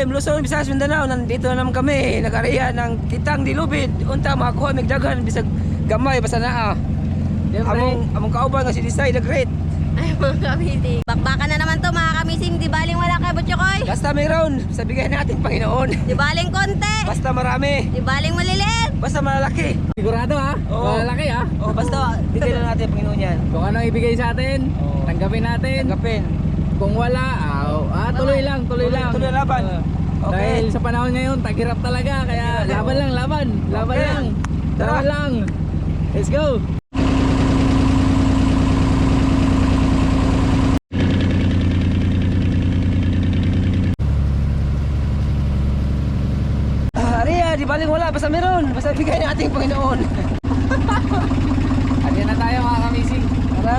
FM, Luzon, Visayas, Mindanao. Nandito na naman kami. Nag-ariya ng kitang dilubid. Unta makakuha mig daghan bisag gamay basta naa. Among among kauban nga si Disay the Great. Ay, mga kamising. Bakbakan na naman to mga kamising. Di baling wala kay Butchokoy. Basta mayroon, sa bigay natin Panginoon. Di baling konti. Basta marami, Di baling maliliit. basta malalaki. Sigurado ha? Oo. Malalaki ha? Oh, basta bigay na natin Panginoon yan. Kung ano ibigay sa atin, Oo. tanggapin natin. Tanggapin. Kung wala, ah, ah, tuloy lang, tuloy, Tuloy- lang. tuloy laban. Ah, Okay. Dahil sa panahon ngayon, taghirap talaga. Kaya laban lang, laban. Laban Okay. lang. Tara. Lang. Let's go. Ah, di baling wala, basta meron. Basta bigay natin Panginoon. Andiyan na tayo mga kamising. Tara.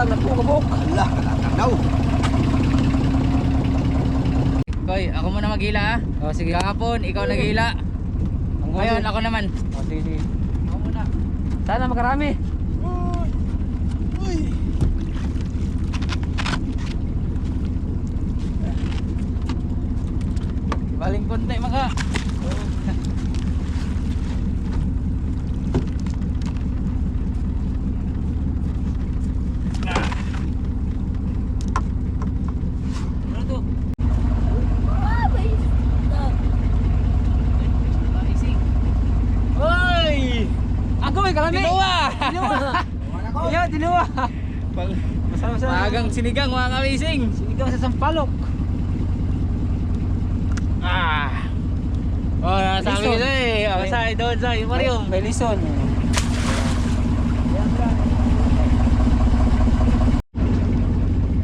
Kalatag na po kabuk. Allah, nakakanaw. Koy, ako muna maghila ha. Oh, sige. Kahapon, ikaw naghila. Ngayon, ako naman. Oh, sige, sige. Ako muna. Sana makarami. Baling konti mga. Ano to? Kamising. Hoy! Ako may kalami. Dinuwa! Dinuwa. Yo, dinuwa. Masarap sa Magang sinigang mga kamising. Ikaw sa sampalok. Ah! Oh, ko Lison. na eh. Oh, May- sa doon sa Mario. May lison.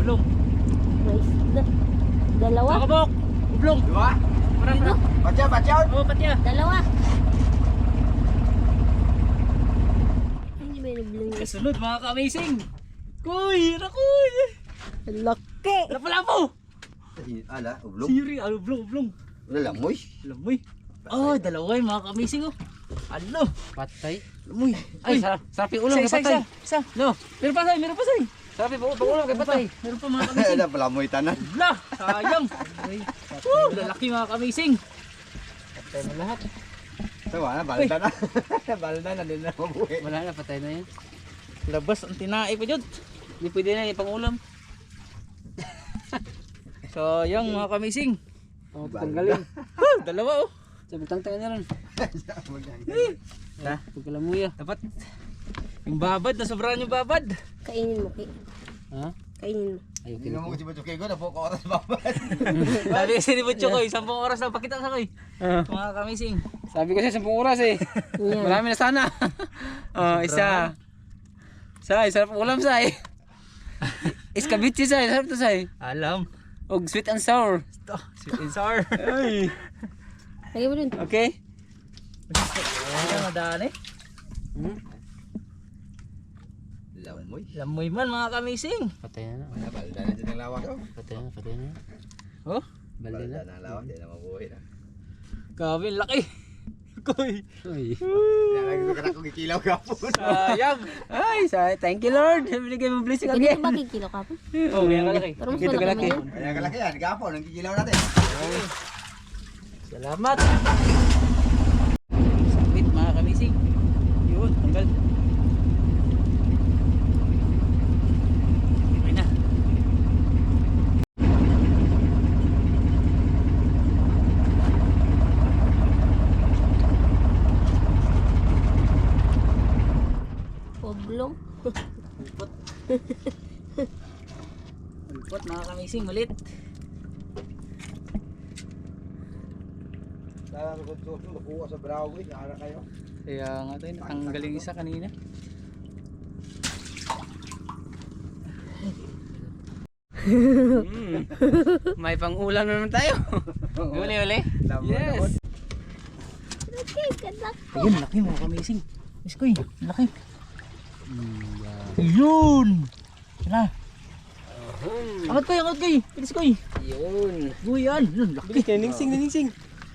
Bulong. Dalawa. Makabok. Bulong. Dua. Parang. Baca, baca. Oh, patya. Dalawa. Hindi Kasunod mga ka-amazing. Kuy, nakuy. Laki. Lapo-lapo. Ala, ublong. Siri, ano, blong, blong. Wala lang, moy. Lamoy. Oh, dalawa yung mga ka-amazing oh. Ano? Patay. Lamoy. Ay, sarap. Sarap yung ulam Isa, kay isa, patay. isa, isa. No, meron pa say, meron pa say. Sarap yung pang ulam kay patay. Meron pa mga ka-amazing. Ala, pala moy tanan. Blah, sayang. Woo, lalaki mga ka-amazing. Patay na lahat. Tawa na, balda na. balda na din na mabuhi. Wala na, patay na yan. Labas ang tinae pa dyan. Hindi pwede na yung pang ulam. Sayang mga ka-amazing. Oh, tanggalin. Dalawa oh. Sabi tangtangan niya rin. Ha? Pagkalamuya. Dapat yung babad, nasobrahan yung babad. Kainin mo, Ki. Ha? Kainin mo. Ayaw Hindi mo kasi batukay ko, napo ko oras babad. Sabi kasi ni Butcho ko, sampung oras lang pakita sa koy. Ah. Mga kamising. Sabi ko siya 10 oras eh. Marami na sana. oh, isa. Say, sarap ang ulam say. Iskabitsi say, sarap to say. Alam. Og sweet and sour. Ito, sweet and sour. Ay. Lagay mo dun. Okay? Madaan eh? Hmm? Lamoy. Lamoy man mga kamising. Patay na na. Wala, balda na dyan ang lawak. oh. Patay na, patay na. Oh, Balda na. na ang lawak, di na mabuhay na. grabe laki. Koy. Uy. Nalagi ko ka kung ikilaw. Sayang. Ay, sa thank you Lord. Binigay mo blessing Hindi again. ba kikilo ka po? Oh, ganyan kalaki. Pero mas malaki kalaki. man yan. Kaya kalaki yan, gapon, ang kikilaw natin. Salamat. Sakit mga kamising. Yun, tanggal. Okay na. Oblong. Ulpot. Ulpot mga kamising, malit. Kaya ko ito, nakuha sa brow, eh. Nakara kayo. Kaya nga tayo, natanggaling isa kanina. Mm. May pang-ulam na naman tayo. Uli, uli. Yes. Good luck. Ayun, laki mga kamising. Miss Koy, laki. Ayun! Tara. Angat koy, angat koy. Bilis koy. Yun. Buyan. Yun, laki. Bilis kayo, ningsing, ningsing.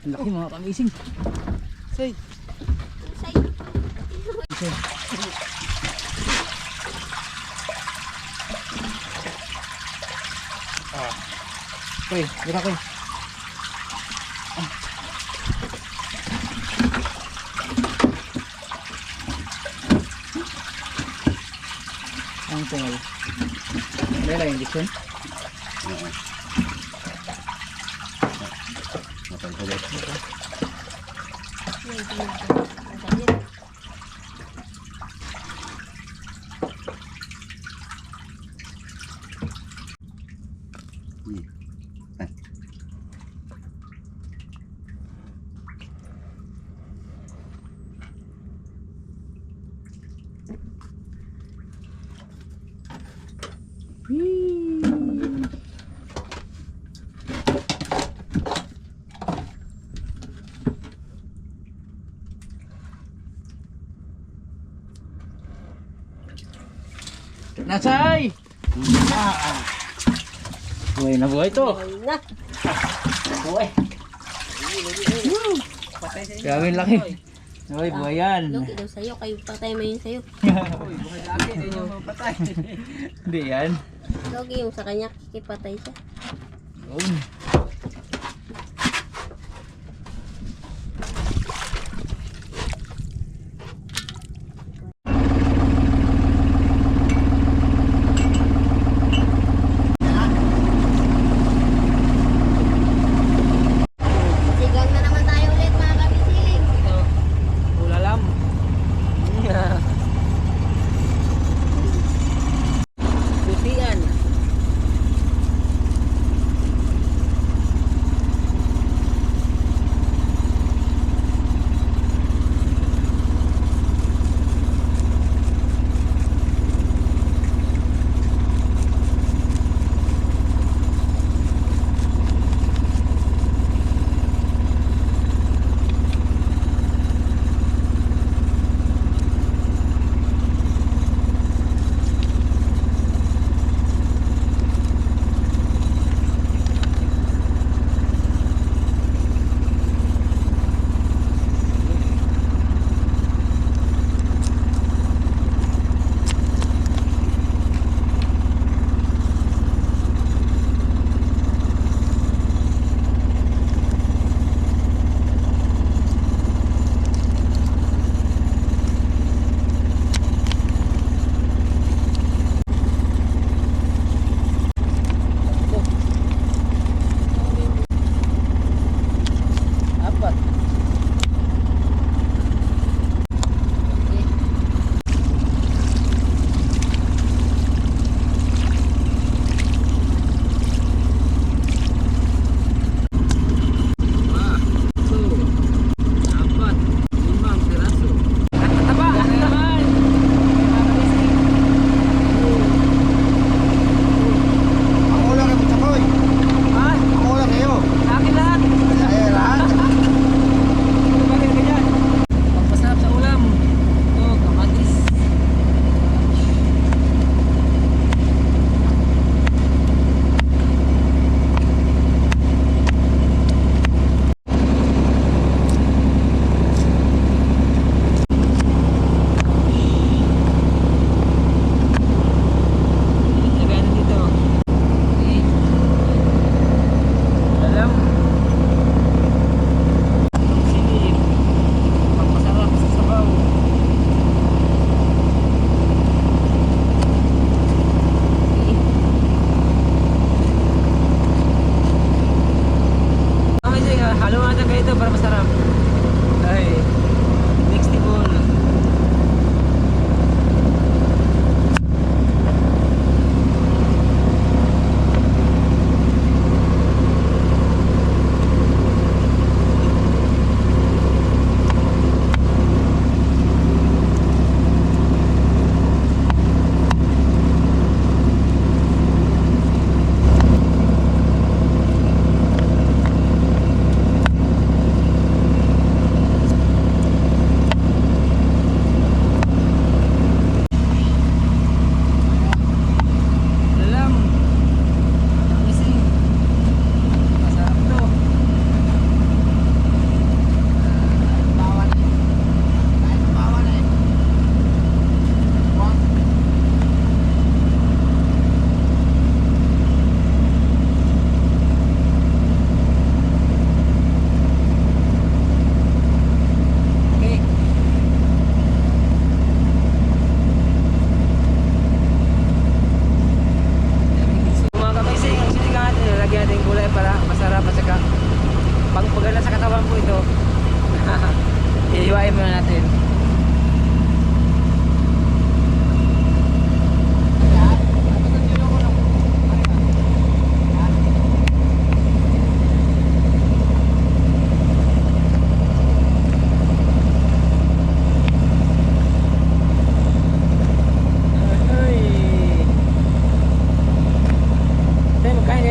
Laki mga kamising. Say. Say. Koy, dira koy. Tungal. Dala yung dikson. Nasay! Ah. Buhay na buhay to. Buhay. Grabe laki. Uy, buhay yan. Loki daw sa'yo. Kayo patay mo yun sa'yo. Uy, buhay laki. Hindi nyo mapatay. Hindi yan. Loki yung sa kanya. Kikipatay siya. Yun.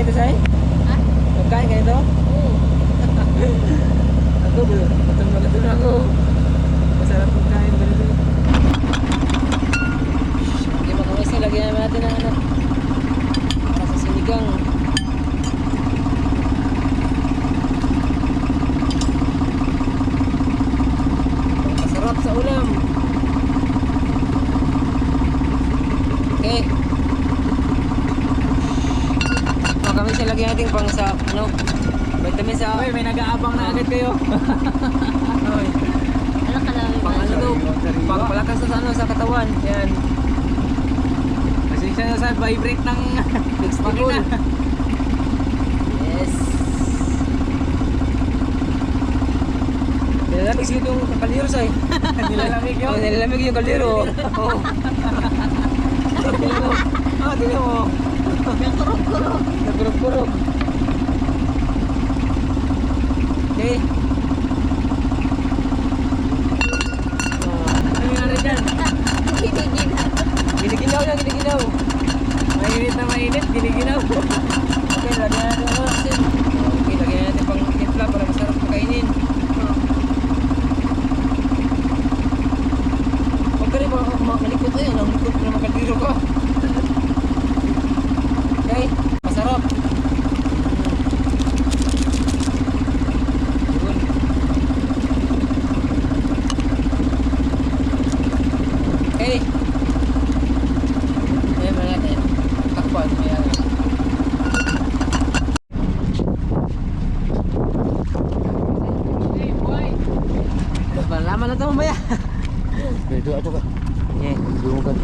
ganito, Sai? Ha? Pagkain ganito? Oo. ako, gutom na gutom ako. Masarap pagkain ganito. Okay, makawis na. Lagyan naman natin ang anak. Para sa sinigang. Masarap sa ulam. Okay. Natin pang sa, ano, vitamin sa, Uy, may nag-aabang na agad kayo. Ay, Ano pang ano daw, pang palakas sa ano, sa katawan. Yan. Pasensya na sa vibrate ng makina. Yes. Nilalamig siguro yung kaliro say. Nilalamig yun. Oh, nilalamig yung kaliro. Mo. Ah, tingnan mo. Kurog-kurog. Nagkurog-kurog. Okay. Ano ano dyan? Hinigin na. Giniginaw yan, giniginaw. Mainit na mainit, giniginaw. Okay, lagyan natin kasi. Okay, lagyan natin pang para masarap pakainin. Huwag ka rin ma- ma- malikot ayun. Ang likot na makaldiro ka. Okay, masarap. Yun. Okay. Ayan mga natin. Takpan. Ayan. Malaman na ito mamaya. Dito ato ka. Eh, dumugan.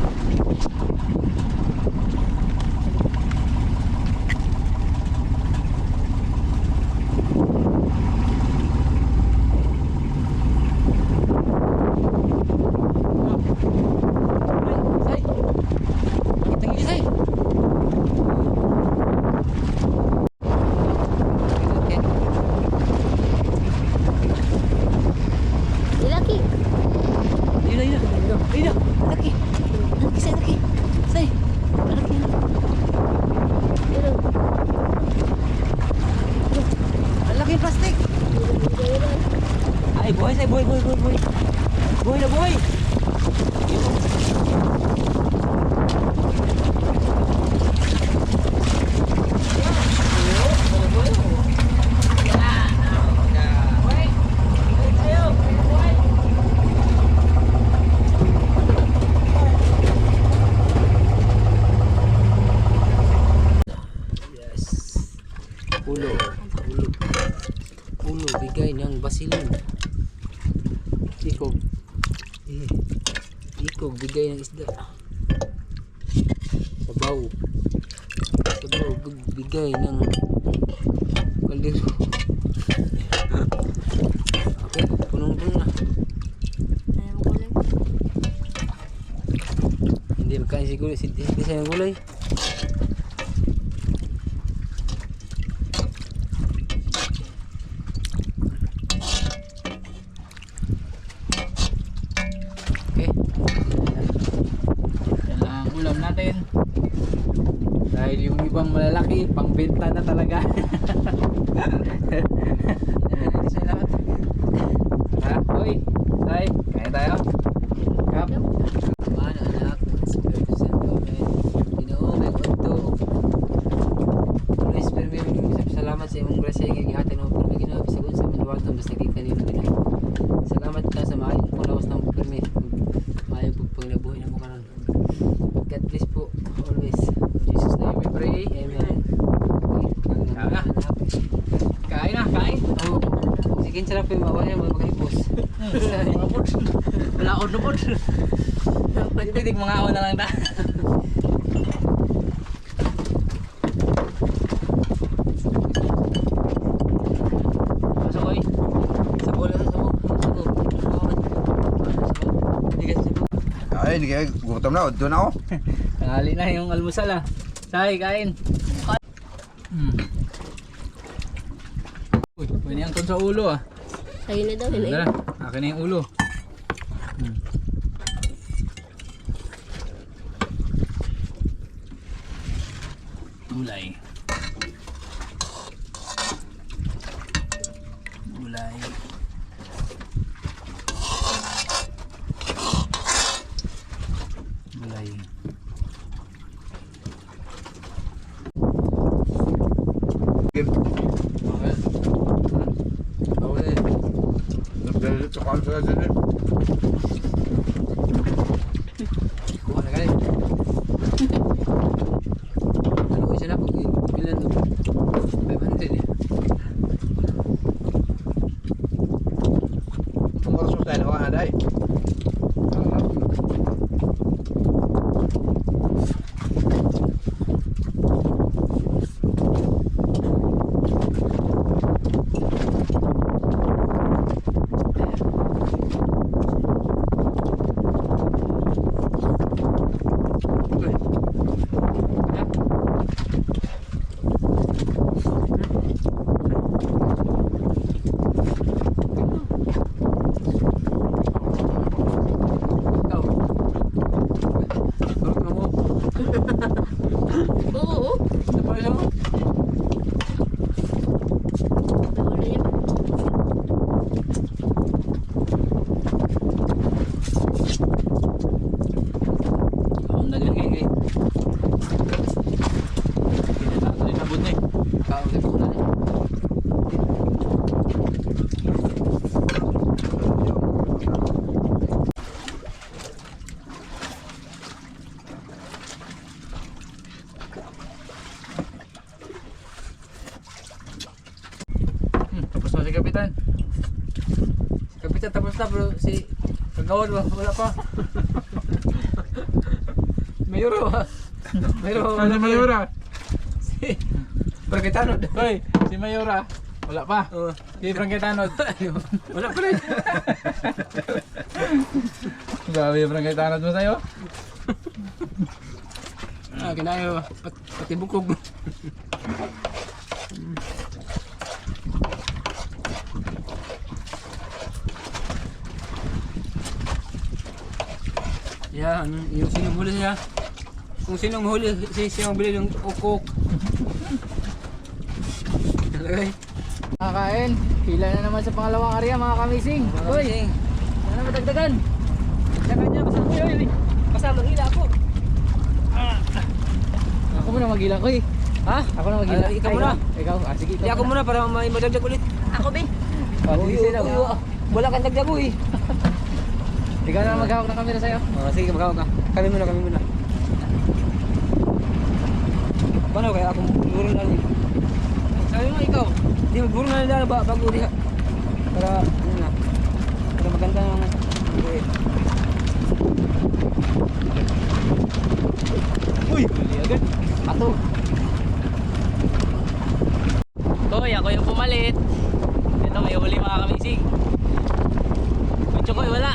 Say. Kitang ini, say. Okay. Laki. Yun na, yun na. Yun na. Laki. Laki, say, laki. Say. Laki. Pero, Ang laki yung plastic. Ay, boy, say, boy, boy, boy, boy. Boy na, boy. Yes. Ulo. Ulo. Ulo. Bigay ng basilin. Ikog. Eh. Ikog. Bigay ng isda. Sabaw. Sabaw. big- Bigay ng kaldero. okay. Punong-puno na. ayaw ko lang. Hindi magkain siguro. Hindi hindi siya ng gulay. Okay. Yan lang ang ulam natin. Dahil yung ibang malalaki, pangbenta na talaga. Hindi siya lahat. ha? Hoy, tay, kaya tayo? Kap? Mana anak Espiritu Santo Amen Ginoo may unto Tulis permi salamat sa imong grasya nga gihatag mo permi Ginoo bisag unsa man duwalton basta gikan nimo Ginoo Salamat ka sa maayong pulawas ng permi maayong pagpanglabuhi na mo karon God bless po always In Jesus name we pray Amen Kaya na. Kain na, kain. Oh, sige sarap yung mawala mo magkaipos. Wala on po. Pwede mga ako na lang ta. Ay, hindi kaya gutom na. Doon ako. Tangali na yung almusal ah. Say, kain. Hmm. Uy, pwede ang sa ulo ah. Sa'yo na daw, yun Tara, akin na yung ulo. Hmm. Gulay. Basta bro, si kagawad ba? Wala pa. Mayuro ba? Mayuro. Ano Mayura? Si Pergetano. Hoy, si Mayura. Wala pa. Oh. Si Franketanod. Wala pa rin. Grabe yung Franketanod mo sa'yo. Ah, kinayo. Pat, pati bukog. Ano, yung sino huli siya. Kung sino huli, si siya ang bili ng ukok. Talagay. Kakain. Pila na naman sa pangalawang area mga kamising. Hoy, sana madagdagan. Dagan niya, basta uy, uy. Basta manghila ako. Ako muna magila ko eh. Ha? Ako na magila. Ah, ikaw muna. Ikaw, ah sige. Hindi ako muna para may madagdag ulit. Ako, be. Oh, sige uy, Wala kang dagdag uy. Ikaw na maghawak ng camera sa'yo. Oh, sige, magkawag ka. Kami muna, kami muna. Paano kaya ako guro na rin? Sabi mo ikaw, di magburo na nila ba bago diha. Para ano na. Para maganda ng buhay. Uy, huli agad. Ato. Koy, ako yung pumalit. Ito may huli mga kamising. Yung Chokoy, wala.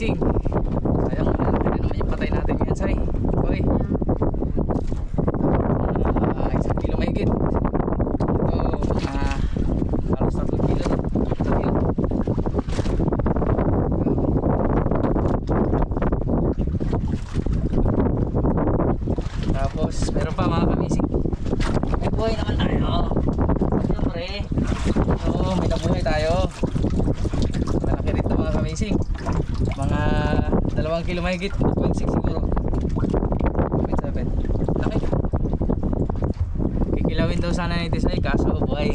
Ah, kamising. Sayang, ano naman yung patay natin yan, Say. Koy. Ah, isang kilo mahigit. Ito, ah, halos tatlong kilo na. Ito yun. Tapos, meron pa mga kamising. May buhay naman tayo. Siyempre. Oo, may nabuhay tayo. Malaki rin ito mga kamising. Mga dalawang kilo mahigit. 2.6 siguro. 2.7. Laki. Kikilawin daw sana ni Tisay kaso buhay.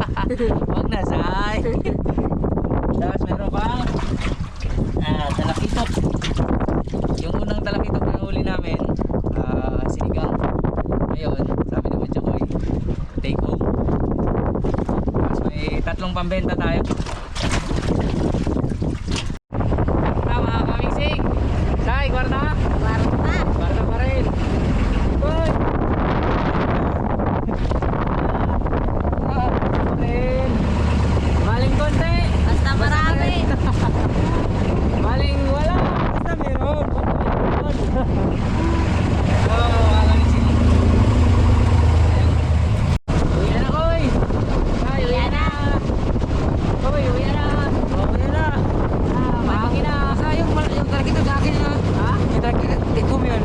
Huwag na, Say. Tapos meron pa. Ah, talakitok. Yung unang talakitok na huli namin, ah, sinigang. Ngayon, sabi ni Butchokoy, take home. Tapos may tatlong pambenta tayo. Tama mga kamising. Say, kwarta. Kwarta. Kwarta pa rin. Hoy! Ah, rin. Maling konti. Basta marami. Maling wala. Basta meron. Basta meron. Oo, mga kamising. Uwi na, Koy. Say, uwi na. Koy, uwi na. Uwi na. Ah, mahangin na. Sa yung, mal- yung talakito sa akin na. Ha? Yung talakito, tikom yun.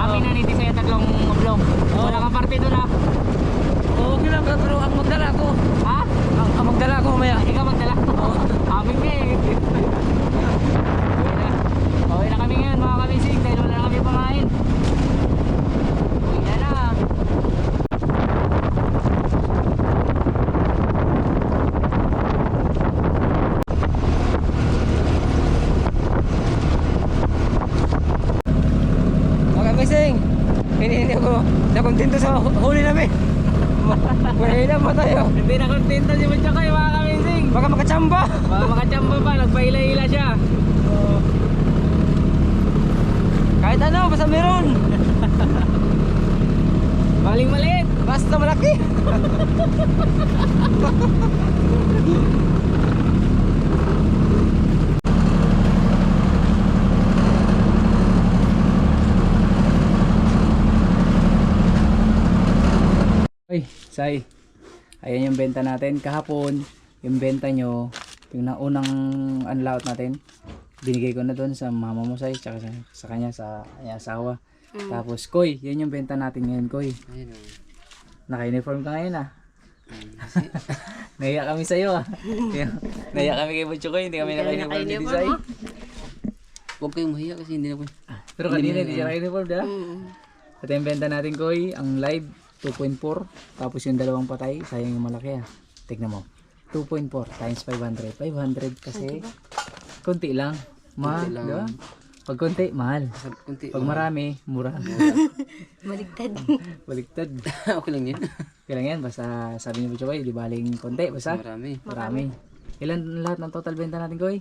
Amin na niti sa'yo tatlong oblong. Wala kang parte doon ha. Okay lang, pero ang magdala ko. Ha? Ang, ang magdala ko mamaya. Ikaw magdala. Amin nga eh. Uwi na. Uwi na kami ngayon mga kamising dahil wala na kami pamain. Uwi na na. Mga kamising, hindi ako nakontento sa hu- huli namin. Mahina pa tayo. Hindi na kontento si Mucho kayo mga kamising. Baka makachamba. Baka makachamba pa, nagpaila-ila siya. Kahit ano, basta meron. Maling maliit. Basta malaki. Say, ayan yung benta natin. Kahapon, yung benta nyo, yung na unang unload natin, binigay ko na doon sa mama mo, Say, tsaka sa, sa kanya, sa kanya asawa. Tapos, Koy, yan yung benta natin ngayon, Koy. Ayun oh. Naka-uniform ka ngayon, ah. Mm. Naiyak kami sa'yo, ah. Naiyak kami kay Butcho, Koy. Hindi kami naka-uniform ni Say. Huwag kayong mahiya kasi hindi na po. Pero kanina, hindi siya naka-uniform, di ba? Mm. At yung benta natin, Koy, ang live, 2.4. Tapos yung dalawang patay, sayang yung malaki, ah. Tignan mo. 2.4 times 500. 500 kasi, konti lang. Mahal, Konti lang. di ba? Pag konti, mahal. Kunti. Pag marami, mura. Baligtad. Baliktad. okay lang yun. Kailan yan, basta sabi niyo Butcho, Koy, di baling konti, basta Marami. marami. Ilan lahat ng total benta natin, Koy?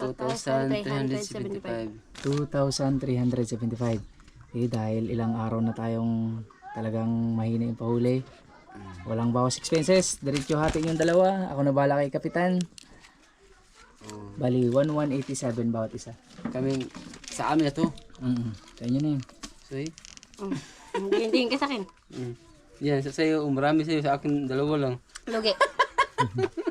2,375. 2,375. Eh, dahil ilang araw na tayong Talagang mahina yung pahuli. Mm. Walang bawas expenses. Diretso hati yung dalawa. Ako na bala kay Kapitan. Oh. Bali, 1187 bawat isa. Kami, sa amin na to. Mm -hmm. Kanya na yun. So, eh? Mm. Hindi ka sa akin. Mm. Yan, sa sa'yo, oh, marami sa'yo. Sa akin, dalawa lang. Lugi.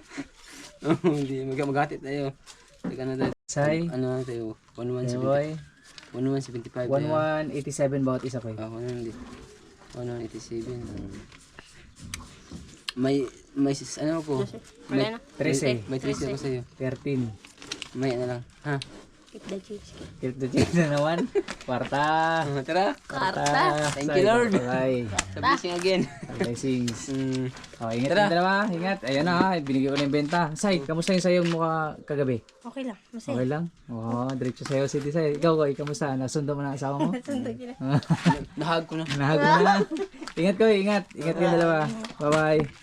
oh, hindi, mag magatit tayo. Teka na tayo. Say? Ano lang tayo? 1175. 1185. 1187 bawat isa ko eh. Oh, ano, 187. Um, may, may, ano ko? May, 13. May 13 ako sa'yo. 13. May ano lang. Ha? Eat the cheesecake. Keep the change na naman. Kwarta. Ah, tara. Karta. Thank you, Lord. Bye. Sa blessing again. Blessings. Mm. Oh, ingat Tara. yung dalawa. Ingat. Ayan na ha. Binigay ko na yung benta. Say, kamusta yung sayong mukha kagabi? Okay lang. Masaya. Okay lang? Oo, oh, diretso sa'yo. City Say. Ikaw, Koy, kamusta? Nasundo mo na ang asawa mo? Sundag yun. Nahag ko na. Nahag mo na. Ingat ko, ingat. Ingat yung dalawa. Bye-bye.